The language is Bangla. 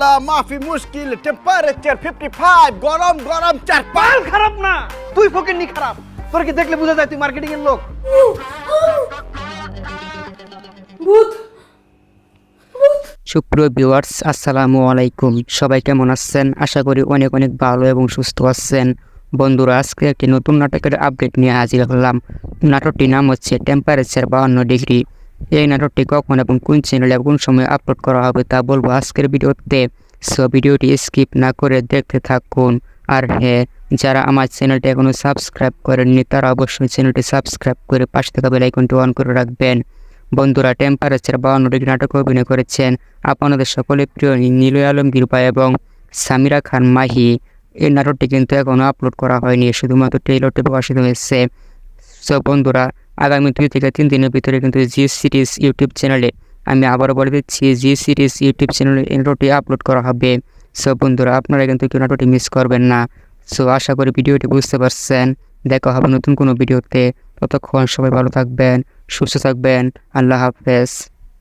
লা মাফি মুশকিল টেম্পারেচার 55 গরম গরম চার পাল খারাপ না। তুই ফকির নি খারাপ। তোর কি দেখলে বোঝা যায় তুই মার্কেটিং এর লোক? ভূত। সুপ্রিয় ভিউয়ার্স আসসালামু আলাইকুম। সবাই কেমন আছেন? আশা করি অনেক অনেক ভালো এবং সুস্থ আছেন। বন্ধুরা আজকে একটি নতুন নাটকের আপডেট নিয়ে হাজির হলাম। নাটকটির নাম হচ্ছে টেম্পারেচার বাহান্ন ডিগ্রি এই নাটকটি কখন এবং কোন চ্যানেলে কোন সময় আপলোড করা হবে তা বলব আজকের ভিডিওতে। সো ভিডিওটি স্কিপ না করে দেখতে থাকুন। আর হ্যাঁ যারা আমার চ্যানেলটি এখনও সাবস্ক্রাইব করেননি, তারা অবশ্যই চ্যানেলটি সাবস্ক্রাইব করে পাশে থাকা বেল আইকনটি অন করে রাখবেন। বন্ধুরা টেম্পারেচার বাউন্ন ডিগ্রি নাটকে অভিনয় করেছেন আপনাদের সকলে প্রিয় নীল আলমগীর ভাই এবং সামিরা খান মাহি। এই নাটকটি কিন্তু এখনও আপলোড করা হয়নি, শুধুমাত্র ট্রেলরটি প্রকাশিত হয়েছে। সো বন্ধুরা আগামী দুই থেকে তিন দিনের ভিতরে কিন্তু জি সিরিজ ইউটিউব চ্যানেলে আমি আবারও বলে দিচ্ছি জি সিরিজ ইউটিউব চ্যানেলে এই আপলোড করা হবে। সো বন্ধুরা, আপনারা কিন্তু কেউ নাটকটি মিস করবেন না। সো আশা করি ভিডিওটি বুঝতে পারছেন। দেখা হবে নতুন কোনো ভিডিওতে। ততক্ষণ সবাই ভালো থাকবেন, সুস্থ থাকবেন। আল্লাহ হাফেজ।